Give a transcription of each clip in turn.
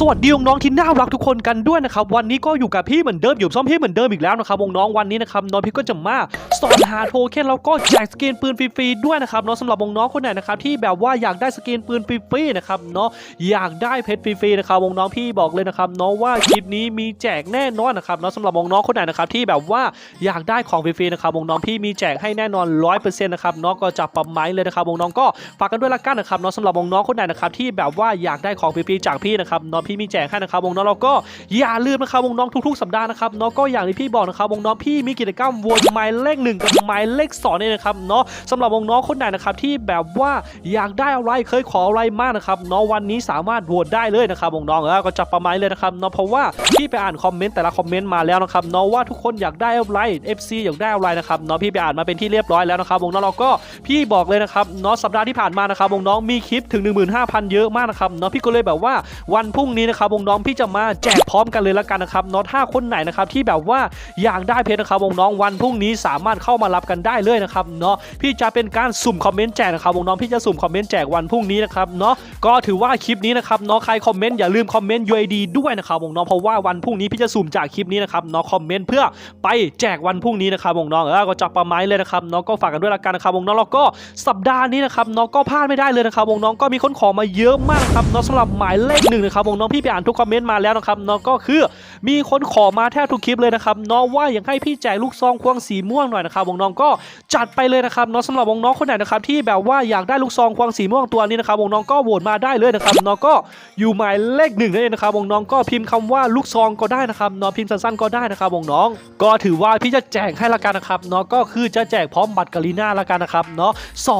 สวัสดีน้องๆที่น่ารักทุกคนกันด้วยนะครับวันนี้ก็อยู่กับพี่เหมือนเดิมอยู่ซ่อมพี่เหมือนเดิมอีกแล้วนะครับน้องวันนี้นะครับน้องพี่ก็จะมาสอนหาโทเค็นแล้วก็แจกสกินปืนฟรีๆด้วยนะครับเนาะสำหรับน้องคนไหนนะครับที่แบบว่าอยากได้สกินปืนฟรีๆนะครับเนาะอยากได้เพชรฟรีๆนะครับน้องพี่บอกเลยนะครับเนาะว่าคลิปนี้มีแจกแน่นอนนะครับเนาะสำหรับน้องคนไหนนะครับที่แบบว่าอยากได้ของฟรีๆนะครับน้องพี่มีแจกให้แน่นอน100%นะครับเนาะก็จับปั๊มไม้เลยนะครับน้องก็ฝากกันด้วยละกันนะครับเนาะสำหรับน้องคนไหนนะครับที่แบบว่าอยากได้ของฟรีๆจากพี่นะครับเนาะพี่มีแจกให้นะครับวงน้องเราก็อย่าลืมนะครับวงน้องทุกๆสัปดาห์นะครับเนาะก็อย่างที่พี่บอกนะครับวงน้องพี่มีกิจกรรมวตหมายเลขหนึ่งกับหมายเลขสองเนี่ยนะครับเนาะสำหรับวงน้องคนไหนนะครับที่แบบว่าอยากได้อะไรเคยขออะไรมากนะครับเนาะวันนี้สามารถโหวตได้เลยนะครับวงน้องเออก็จับประมาณเลยนะครับเนาะเพราะว่าพี่ไปอ่านคอมเมนต์แต่ละคอมเมนต์มาแล้วนะครับเนาะว่าทุกคนอยากได้อะไร FC อยากได้อะไรนะครับเนาะพี่ไปอ่านมาเป็นที่เรียบร้อยแล้วนะครับวงน้องเราก็พี่บอกเลยนะครับเนาะสัปดาห์ที่ผ่านมานะครับวงน้องมีคลิปถึง 15,000 เยอะมากนะครับเนาะพี่ก็เลยแบบว่าวันพรุ่งนี้นะครับวงน้องพี่จะมาแจกพร้อมกันเลยละกันนะครับนาะถ้าคนไหนนะครับที่แบบว่าอยากได้เพชรนะครับวงน้องวันพรุ่งนี้สามารถเข้ามารับกันได้เลยนะครับเนาะพี่จะเป็นการสุ่มคอมเมนต์แจกนะครับวงน้องพี่จะสุ่มคอมเมนต์แจกวันพรุ่งนี้นะครับเนาะก็ถือว่าคลิปนี้นะครับเนาะใครคอมเมนต์อย่าลืมคอมเมนต์ UID ด้วยนะครับวงน้องเพราะว่าวันพรุ่งนี้พี่จะสุ่มจากคลิปนี้นะครับเนาะคอมเมนต์เพื่อไปแจกวันพรุ่งนี้นะครับวงน้องเออก็จับประมาณเลยนะครับเนาะก็ฝากกันด้วยละกันนะครับวงน้องแล้วก็สัปดาห์นี้นะครับเนาะก็พลาดไม่ได้เลยนะครับวงน้องก็มีคนขอมาเยอะมากครับเนาะสำหรับหมายเลขหนึ่งนะครับวงน้องพี่ไปอ่านทุกคอมเมนต์มาแล้วนะครับเนาะก็คือมีคนขอมาแทบทุกคลิปเลยนะครับเนาะว่าอยากให้พี่แจกลูกซองควงสีม่วงหน่อยนะครับวงน้องก็จัดไปเลยนะครับเนาะสำหรับวงน้องคนไหนนะครับที่แบบว่าอยากได้ลูกซองควงสีม่วงตัวนี้นะครับวงน้องก็โหวตมาได้เลยนะครับเนาะก็อยู่หมายเลขหนึ่งนั่นเองนะครับวงน้องก็พิมพ์คำว่าลูกซองก็ได้นะครับเนาะพิมพ์สั้นๆก็ได้นะครับวงน้อง ก็ถือว่าพี่จะแจกให้ละกันนะครับเนาะก็คือจะแจกพร้อมบัตรกาลีน่าละกันนะครับเนาะ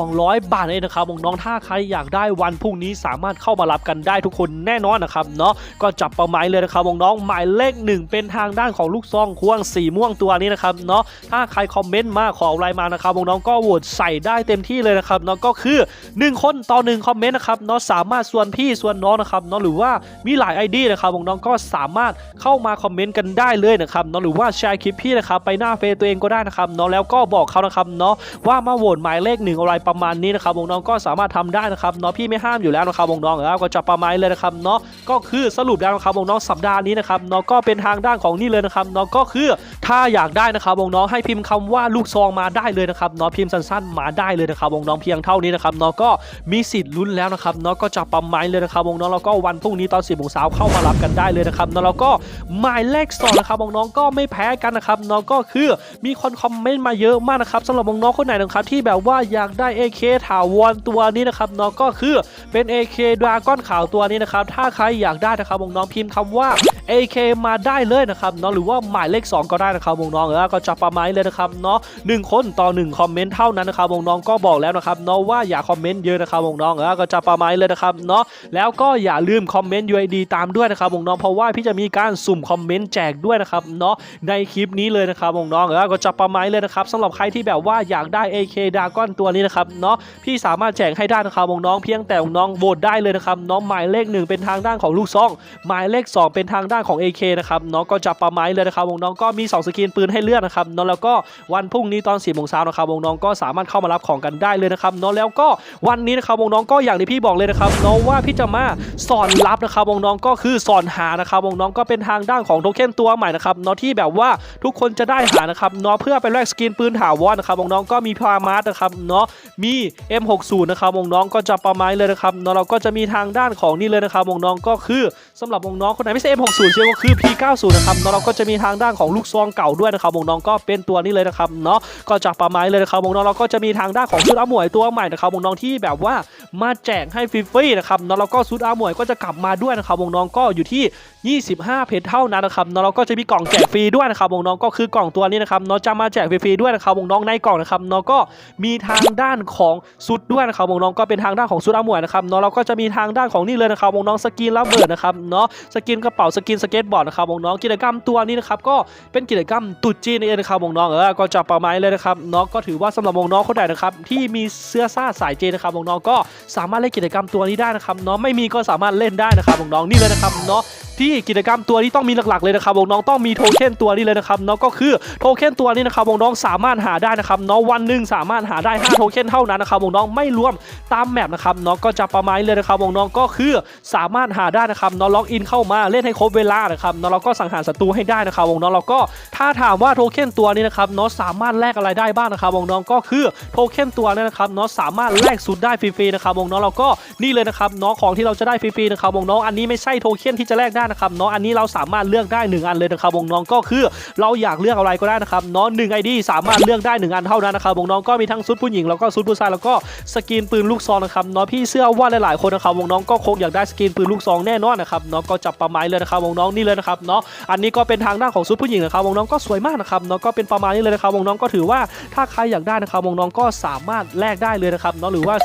200 บาทเองนะครับวงน้องถ้าใครอยากได้วันพรุ่งนี้สามารถเข้ามารับกันได้ทุกคนแน่นอนนะครับเนาะก็จับเประมาณเลยนะครับวงน้องหมายเลขหนึ่งเป็นทางด้านของลูกซองควงสีม่วงตัวนี้นะครับเนาะถ้าใครคอมเมนต์มาขออะไรมานะครับวงน้องก็โหวตใส่ได้เต็มที่เลยนะครับเนาะก็คือ 1 คนต่อ1คอมเมนต์นะครับเนาะสามารถส่วนพี่ส่วนน้องนะครับเนาะหรือว่ามีหลาย ID นะครับวงน้องก็สามารถเข้ามาคอมเมนต์กันได้เลยนะครับเนาะหรือว่าแชร์คลิปพี่นะครับไปหน้าเฟซตัวเองก็ได้นะครับเนาะแล้วก็บอกเขานะครับเนาะว่ามาโหวตหมายเลขหนึ่งอะไรประมาณนี้นะครับวงน้องก็สามารถทำได้นะครับเนาะพี่ไม่ห้ามอยู่แล้วนะครับวงน้องแล้วก็จะประมาณเลยนะครับเนาะก็คือสรุปแล้วนะครับวงน้องสัปดาห์นี้นะครับเนาะก็เป็นทางด้านของนี่เลยนะครับเนาะก็คือถ้าอยากได้นะครับวงน้องให้พิมพ์คำว่าลูกซองมาได้เลยนะครับเนาะพิมพ์สั้นๆมาได้เลยนะครับวงน้องเพียงเท่านี้นะครับเนาะก็มีสิทธิ์ลุ้นแล้วนะครับเนาะก็จะประมาณเลยนะครับวงน้องแล้วก็วันพรุ่งนี้ตอน10โมงเช้าเข้ามารับกันได้เลยนะครับเนาะแล้วก็หมายเลขสองนะครับวงน้องก็ไม่แพ้กันนะครับเนาะก็คือมีคนคอมเมนต์มาเยอะมากนะครับสำหรับวงน้องคนไหนนะครับที่แบบว่าอยากได้ AK ถาวรตัวนี้นะครับเนาะก็คือเป็น AK ดราก้อนขาวตัวนี้นะครับถ้าใครอยากได้นะครับวงน้องพิมพ์คำว่า AK มาได้เลยนะครับเนาะหรือว่าหมายเลข 2 ก็ได้นะครับวงน้องเออก็จะประมาณนี้เลยนะครับเนาะหนึ่งคนต่อ1คอมเมนต์เท่านั้นนะครับวงน้องก็บอกแล้วนะครับเนาะว่าอย่าคอมเมนต์เยอะนะครับวงน้องเออก็จะประมาณนี้เลยนะครับเนาะแล้วก็อย่าลืมคอมเมนต์ UID ตามด้วยนะครับวงน้องเพราะว่าพี่จะมีการสุ่มคอมเมนต์แจกด้วยนะครับเนาะในคลิปนี้เลยนะครับวงน้องเออก็จะประมาณนี้เลยนะครับสำหรับใครที่แบบว่าอยากได้ AK ดาก้อนตัวนี้นะครับเนาะพี่สามารถแจกให้ได้นะครับวงน้องเพียงแต่วงน้องโหวตได้เลยนะครับเนาะหมายเลขหนึ่งเป็นทางด้านของลูกซองหมายเลข 2 เป็นทางด้านของ AK นะครับเนาะก็จะประมาณเลยนะครับวงน้องก็มี 2 สกินปืนให้เลือกนะครับเนาะแล้วก็วันพรุ่งนี้ตอน4ี่โมงเช้านะครับวงน้องก็สามารถเข้ามารับของกันได้เลยนะครับเนาะแล้วก็วันนี้นะครับวงน้องก็อย่างที่พี่บอกเลยนะครับเนาะว่าพี่จะมาสอนรับนะครับวงน้องก็คือสอนหานะครับวงน้องก็เป็นทางด้านของโทเค็นตัวใหม่นะครับเนาะที่แบบว่าทุกคนจะได้หานะครับเนาะเพื่อไปแลกสกินปืนถาวรนะครับวงน้องก็มีพามาร์นะครับเนาะมี M60 นะครับวงน้องก็จะประมาณนี้เลยนะครับเนาะเราก็จะมีทางด้านของนี่เลยนะครับวงน้องก็คือสำหรับวงน้องคนไหนไม่ใช่ M60 เช่ก็คือ P90 นะครับเนาะเราก็จะมีทางด้านของลูกซองเก่าด้วยนะครับวงน้องก็เป็นตัวนี้เลยนะครับเนาะก็จะประมาณนี้เลยนะครับวงน้องเราก็จะมีทางด้านของชุดอาหมวยตัวใหม่นะครับวงน้องที่แบบว่ามาแจกให้ฟรีๆนะครับเนาะแล้วก็ชุดอาหมวยก็จะกลับมาด้วยนะครับวงน้องก็อยู่ที่ 25 เพชรเท่านั้นนะครับเนาะเราก็จะมีกล่องแจกฟรีด้วยนะครับวงน้องก็คือกล่องตัวนี้นะครับเนาะจะมาแจกฟรีๆด้วยนะครับวงน้องในกล่องนะครับเนาะก็มีทางด้านของชุดด้วยนะครับวงน้องก็เป็นทางด้านของชุดอาหมวยนะครับเนาะเราก็จะมีทางด้านของนี่เลยนะครับวงน้องสกินระเบิดนะครับเนาะสกินกระเป๋าสกินสเก็ตบอร์ดนะครับวงน้องกิจกรรมตัวนี้นะครับก็เป็นกิจกรรมตุ๊จีนนี่เองนะครับวงน้องเออก็จะประมาณนี้เลยนะครับเนาะก็ถือว่าสำหรับวงน้องคนไหนนะครับที่มีเสื้อซ่าสายเจนนะครับวงน้องก็สามารถเล่นกิจกรรมตัวนี้ได้นะครับเนาะไม่มีก็สามารถเล่นได้นะครับวงน้องนี่เลยนะครับเนาะ ที่กิจกรรมตัวที่ต้องมีหลักๆเลยนะครับวงน้องต้องมีโทเค็นตัวนี้เลยนะครับเนาะก็คือโทเค็นตัวนี้นะครับวงน้องสามารถหาได้นะครับเนาะวันหนึ่งสามารถหาได้5โทเค็นเท่านั้นนะครับวงน้องไม่รวมตามแมปนะครับเนาะก็จะประมาณเลยนะครับวงน้องก็คือสามารถหาได้นะครับเนาะล็อกอินเข้ามาเล่นให้ครบเวลานะครับเนาะเราก็สังหารศัตรูให้ได้นะครับวงน้องเราก็ถ้าถามว่าโทเค็นตัวนี้นะครับเนาะสามารถแลกอะไรได้บ้างนะครับวงน้องก็คือโทเค็นตัวนี้นะครับเนาะสามารถแลกสุดได้ฟรีๆนะครับวงน้องเราก็นี่เลยนะครับเนาะของที่เราจะได้ฟรีๆนะครับวงน้องอันนี้ไม่ใช่โทเค็นที่จะแลกได้นะครับเนาะอันนี้เราสามารถเลือกได้หนึ่งอันเลยนะครับวงน้องก็คือ เราอยากเลือกอะไรก็ได้นะครับเนาะหนึ่งไอดีสามารถเลือกได้หนึ่งอันเท่านั้นนะครับวงน้องก็มีทั้งชุดผู้หญิงแล้วก็ชุดผู้ชายแล้วก็สกินปืนลูกซองนะครับเนาะพี่เชื่อว่าหลายๆคนนะครับวงน้องก็คงอยากได้สกินปืนลูกซองแน่นอนนะครับเนาะก็จับประมาณเลยนะครับวงน้องนี่เลยนะครับเนาะอันนี้ก็เป็นทางด้านของชุดผู้หญิงนะครับวงน้องก็สวยมากนะครับเนาะก็เป็นประมาณนี้เลยนะครับวงน้องก็ถือว่าถ้าใครอยากได้นะครับวงน้องก็สามารถแลกได้เลยนะครับเนาะหรือว่า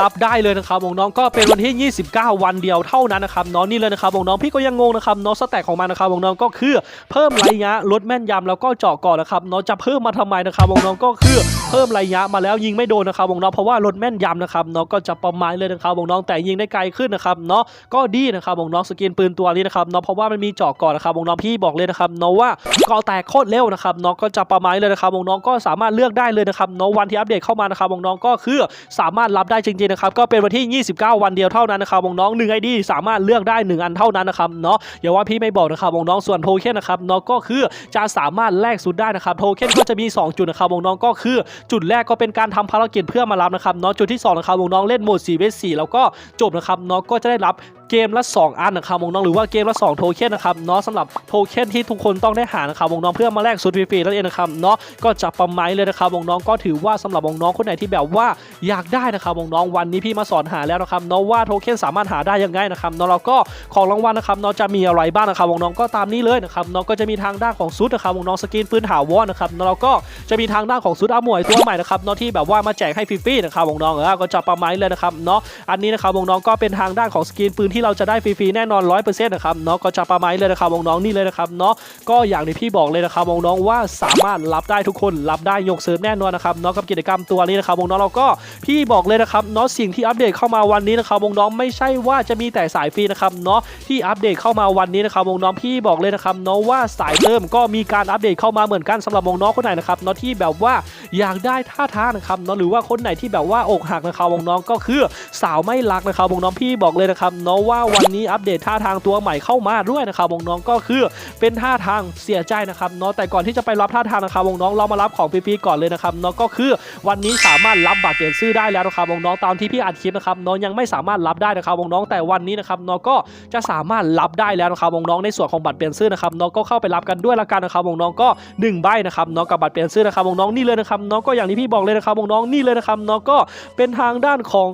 รับได้เลยนะครับวงน้องก็เป็นวันที่ 29 วันเดียวเท่านั้นนะครับเนาะนี่เลยนะครับวงน้องพี่ก็ยังงงนะครับเนาะสแต็กของมันนะครับวงน้องก็คือเพิ่มระยะลดแม่นยำแล้วก็เจาะก่อนนะครับเนาะจะเพิ่มมาทำไมนะครับวงน้องก็คือเพิ่มระยะมาแล้วยิงไม่โดนนะครับวงน้องเพราะว่าลดแม่นยำนะครับเนาะก็จะประมาณเลยนะครับวงน้องแต่ยิงได้ไกลขึ้นนะครับเนาะก็ดีนะครับวงน้องสกินปืนตัวนี้นะครับเนาะเพราะว่ามันมีเจาะก่อนนะครับวงน้องพี่บอกเลยนะครับเนาะว่าก่อแตกโคตรเร็วนะครับเนาะก็จะประมาณเลยนะครับวงน้องก็สามารถเลือกได้เลยนะครับเนาะวันที่อัปเดตเข้ามานะครับวงน้องก็คือสามารถรับได้จริงๆนะครับก็เป็นวันที่ 29 วันเดียวเท่านั้นนะครับวงน้อง1 ID สามารถเลือกได้ 1 อันเท่านั้นนะครับเนาะอย่าว่าพี่ไม่บอกนะครับวงน้องส่วนโทเค็นนะครับเนาะก็คือจะสามารถแลกสุดได้นะครับโทเค็นก็จะมี 2 จุดนะครับวงน้องก็คือ จุดแรกก็เป็นการทำภารกิจเพื่อมารับนะครับเนาะจุดที่2นะครับวงน้องเล่นโหมด4 v 4แล้วก็จบนะครับเนาะก็จะได้รับ เกมละ 2 อันนะครับวงน้องหรือว่าเกมละ 2 โทเค็นนะครับเนาะสำหรับโทเค็นที่ทุกคนต้องได้หานะครับวงน้องเพื่อมาแลกสุดฟรีๆนั่นเองนะครับเนาะก็จะประมาณเลยนะครับวงน้องก็ถือว่าสำหรับวงน้องคนไหนที่แบบว่าอยากได้นะครับวงน้องวันนี้พี่มาสอนหาแล้วนะครับเนาะว่าโทเค็นสามารถหาได้ยังไงนะครับเนาะเราก็ของรางวัลนะครับเนาะจะมีอะไรบ้างนะครับวงน้องก็ตามนี้เลยนะครับเนาะก็จะมีทางด้านของซุดนะครับวงน้องสกินปืนถาวรนะครับเนาะเราก็จะมีทางด้านของซุดอาหมวยตัวใหม่นะครับเนาะที่แบบว่ามาแจกให้ฟรีๆนะครับวงน้องเออก็จะประมาณเลยนะครับเนาะอันนี้นะครับวงน้องก็เป็นทางด้านของสกินปืนที่เราจะได้ฟรีๆแน่นอน100%นะครับเนาะก็จะประมาณนี้เลยนะครับวงน้องนี่เลยนะครับเนาะก็อย่างที่พี่บอกเลยนะครับวงน้องว่าสามารถรับได้ทุกคนรับได้ยกเสริมแน่นอนนะครับเนาะกับกิจกรรมตัวนี้นะครับวงน้องเราก็พี่บอกเลยนะครับเนาะสิ่งที่อัปเดตเข้ามาวันนี้นะครับวงน้องไม่ใช่ว่าจะมีแต่สายฟรีนะครับเนาะที่อัปเดตเข้ามาวันนี้นะครับวงน้องพี่บอกเลยนะครับเนาะว่าสายเติมก็มีการอัปเดตเข้ามาเหมือนกันสำหรับวงน้องคนไหนนะครับเนาะที่แบบว่าอยากได้ท่าทางนะครับเนาะหรือว่าคนไหนที่แบบว่าอกหักนะครับวงน้องก็คือสาวไม่รักนะครับวงน้องพี่บอกเลยนะครับเนาะว่าวันนี้อัปเดตท่าทางตัวใหม่เข้ามาด้วยนะครับวงน้องก็คือเป็นท่าทางเสียใจนะครับเนาะแต่ก่อนที่จะไปรับท่าทางนะครับวงน้องเรามารับของฟรีๆก่อนเลยนะครับเนาะก็คือวันนี้สามารถรับบัตรเปลี่ยนชื่อได้แล้วนะครับวงน้องตามที่พี่อัดคลิปนะครับเนาะยังไม่สามารถรับได้นะครับวงน้องแต่วันนี้นะครับเนาะก็จะสามารถรับได้แล้วนะครับวงน้องในส่วนของบัตรเปลี่ยนชื่อนะครับเนาะก็เข้าไปรับกันด้วยละกันนะครับวงน้องก็หนึ่งใบนะครับเนาะกับบัตรเปลี่ยนชื่อนะครับวงน้องนี่เลยนะครับเนาะก็อย่างที่พี่บอกเลยนะครับวงน้องนี่เลยนะครับเนาะก็เป็นทางด้านของ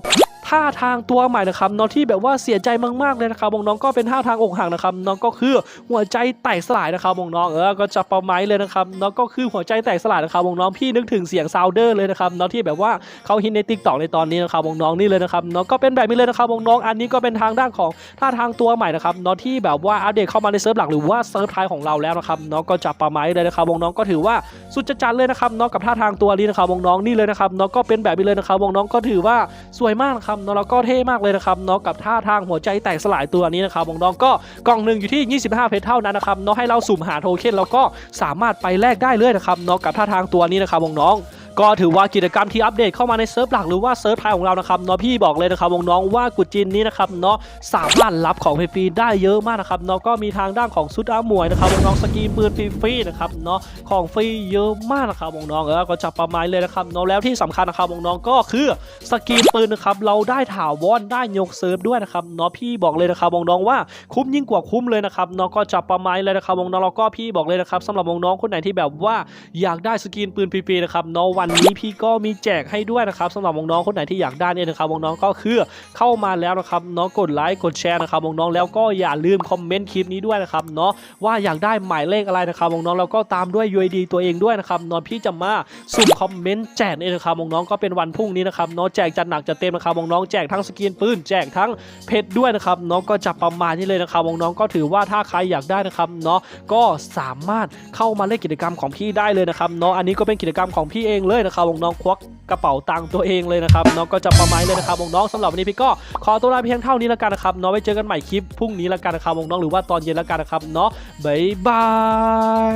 ท่าทางตัวใหม่นะครับเนาะที่แบบว่าเสียใจมากๆเลยนะครับวงน้องก็เป็นท่าทางอกหักนะครับน้องก็คือหัวใจแตกสลายนะครับวงน้องเออก็จะประมาณเลยนะครับน้องก็คือหัวใจแตกสลายนะครับวงน้องพี่นึกถึงเสียงซาวเดอร์เลยนะครับเนาะที่แบบว่าเขาฮิตในติ๊กต็อกในตอนนี้นะครับวงน้องนี่เลยนะครับเนาะก็เป็นแบบนี้เลยนะครับวงน้องอันนี้ก็เป็นทางด้านของท่าทางตัวใหม่นะครับเนาะที่แบบว่าอัปเดตเข้ามาในเซิร์ฟหลักหรือว่าเซิร์ฟไทยของเราแล้วนะครับเนาะก็จะประมาณเลยนะครับวงน้องก็ถือว่าสุดจะจัดเลยนะครับเนาะกับท่าทางตัวนี้นะครับน้องนี่เลยนะครับเนาะก็เป็นแบบนี้เลยนะครับน้องก็ถือว่าสวยมากนะครับเนาะแล้วก็เท่มากเลยนะครับเนาะกับท่าทางหัวใจแตกสลายตัวนี้นะครับวงน้องก็กล่องหนึ่งอยู่ที่ 25 เพชรเท่านั้นนะครับเนาะให้เราสุ่มหาโทเค็นแล้วก็สามารถไปแลกได้เลยนะครับเนาะกับท่าทางตัวนี้นะครับวงน้อง ก็ถือว่ากิจกรรมที่อัปเดตเข้ามาในเซิร์ฟหลักหรือว่าเซิร์ฟไทยของเรานะครับเนาะพี่บอกเลยนะครับวงน้องว่ากุจินนี้นะครับเนาะสามารถรับของฟรีได้เยอะมากนะครับเนาะก็มีทางด้านของซุดอามวยนะครับวงน้องสกีปืนฟรีๆนะครับเนาะของฟรีเยอะมากนะครับวงน้องเออก็จับประมาณเลยนะครับเนาะแล้วที่สำคัญนะครับวงน้องก็คือสกีปืนนะครับเราได้ถาวรได้ยกเซิร์ฟด้วยนะครับเนาะพี่บอกเลยนะครับวงน้องว่าคุ้มยิ่งกว่าคุ้มเลยนะครับเนาะก็จับประมาณเลยนะครับวงน้องแล้วก็พี่บอกเลยนะครับสำหรับวงน้องคนไหนที่แบบว่าอยากได้สกินปืนฟรีๆนะครับเนาะวันนี้พี่ก็มีแจกให้ด้วยนะครับสำหรับวงน้องคนไหนที่อยากได้เนี่ยนะครับวงน้องก็คือเข้ามาแล้วนะครับเนาะกดไลค์กดแชร์นะครับวงน้องแล้วก็อย่าลืมคอมเมนต์คลิปนี้ด้วยนะครับเนาะว่าอยากได้หมายเลขอะไรนะครับวงน้องแล้วก็ตามด้วย UID ตัวเองด้วยนะครับนาะพี่จะมาสุ่มคอมเมนต์แจกเนี่ยนะครับวงน้องก็เป็นวันพรุ่งนี้นะครับเนาะแจกจัดหนักจัดเต็มนะครับวงน้องแจกทั้งสกินปืนแจกทั้งเพชรด้วยนะครับเนาะก็จะประมาณนี้เลยนะครับวงน้องก็ถือว่าถ้าใครอยากได้นะครับเนาะก็สามารถเข้ามาเล่นกิจกรรมของพี่ได้เลยนะครับเนาะอันนี้ก็เป็นกิจกรรมของพี่เองเลยเลยนะครับวงน้องควักกระเป๋าตังค์ตัวเองเลยนะครับน้องก็จะประมาณเลยนะครับวงน้องสำหรับวันนี้พี่ก็ขอตัวลาเพียงเท่านี้แล้วกันนะครับเน้องไว้เจอกันใหม่คลิปพรุ่งนี้แล้วกันนะครับวงน้องหรือว่าตอนเย็นแล้วกันนะครับเนาะบ๊ายบา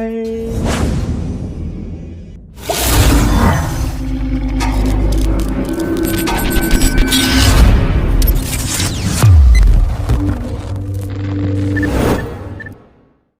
ย